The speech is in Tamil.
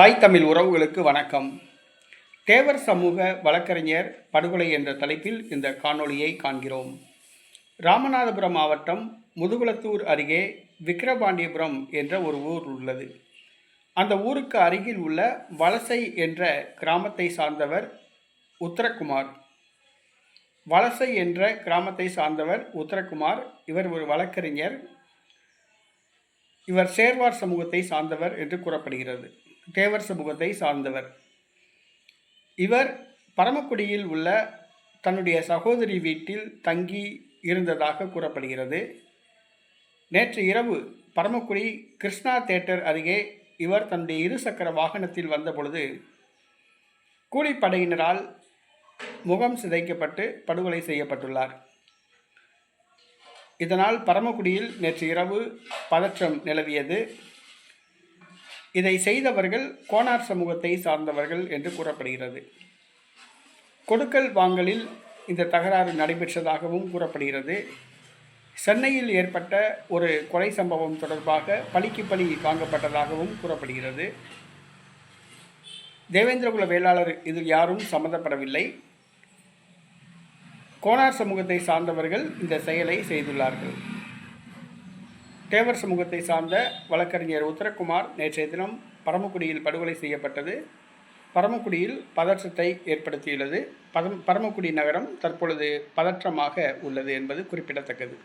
தாய் தமிழ் உறவுகளுக்கு வணக்கம். தேவர் சமூக வழக்கறிஞர் படுகொலை என்ற தலைப்பில் இந்த காணொளியை காண்கிறோம். ராமநாதபுரம் மாவட்டம் முதுகுளத்தூர் அருகே விக்கிரபாண்டியபுரம் என்ற ஒரு ஊர் உள்ளது. அந்த ஊருக்கு அருகில் உள்ள வலசை என்ற கிராமத்தை சார்ந்தவர் உத்தரகுமார். வலசை என்ற கிராமத்தை சார்ந்தவர் உத்தரகுமார். இவர் ஒரு வழக்கறிஞர். இவர் சேர்வார் சமூகத்தை சார்ந்தவர் என்று கூறப்படுகிறது. தேவர் சமூகத்தை சார்ந்தவர். இவர் பரமக்குடியில் உள்ள தன்னுடைய சகோதரி வீட்டில் தங்கி இருந்ததாக கூறப்படுகிறது. நேற்று இரவு பரமக்குடி கிருஷ்ணா தேட்டர் அருகே இவர் தன்னுடைய இருசக்கர வாகனத்தில் வந்தபொழுது கூலிப்படையினரால் முகம் சிதைக்கப்பட்டு படுகொலை செய்யப்பட்டுள்ளார். இதனால் பரமக்குடியில் நேற்று இரவு பதற்றம் நிலவியது. இதை செய்தவர்கள் கோனார் சமூகத்தை சார்ந்தவர்கள் என்று கூறப்படுகிறது. கொடுக்கல் வாங்கலில் இந்த தகராறு நடைபெற்றதாகவும் கூறப்படுகிறது. சென்னையில் ஏற்பட்ட ஒரு கொலை சம்பவம் தொடர்பாக பழிக்கு பழி வாங்கப்பட்டதாகவும் கூறப்படுகிறது. தேவேந்திரகுல வேளாளர் இதில் யாரும் சம்மந்தப்படவில்லை. கோனார் சமூகத்தை சார்ந்தவர்கள் இந்த செயலை செய்துள்ளார்கள். தேவர் சமூகத்தை சார்ந்த வழக்கறிஞர் உத்தரகுமார் நேற்றைய தினம் பரமக்குடியில் படுகொலை செய்யப்பட்டது. பரமக்குடியில் பதற்றத்தை ஏற்படுத்தியுள்ளது. பதம் பரமக்குடி நகரம் தற்பொழுது பதற்றமாக உள்ளது என்பது குறிப்பிடத்தக்கது.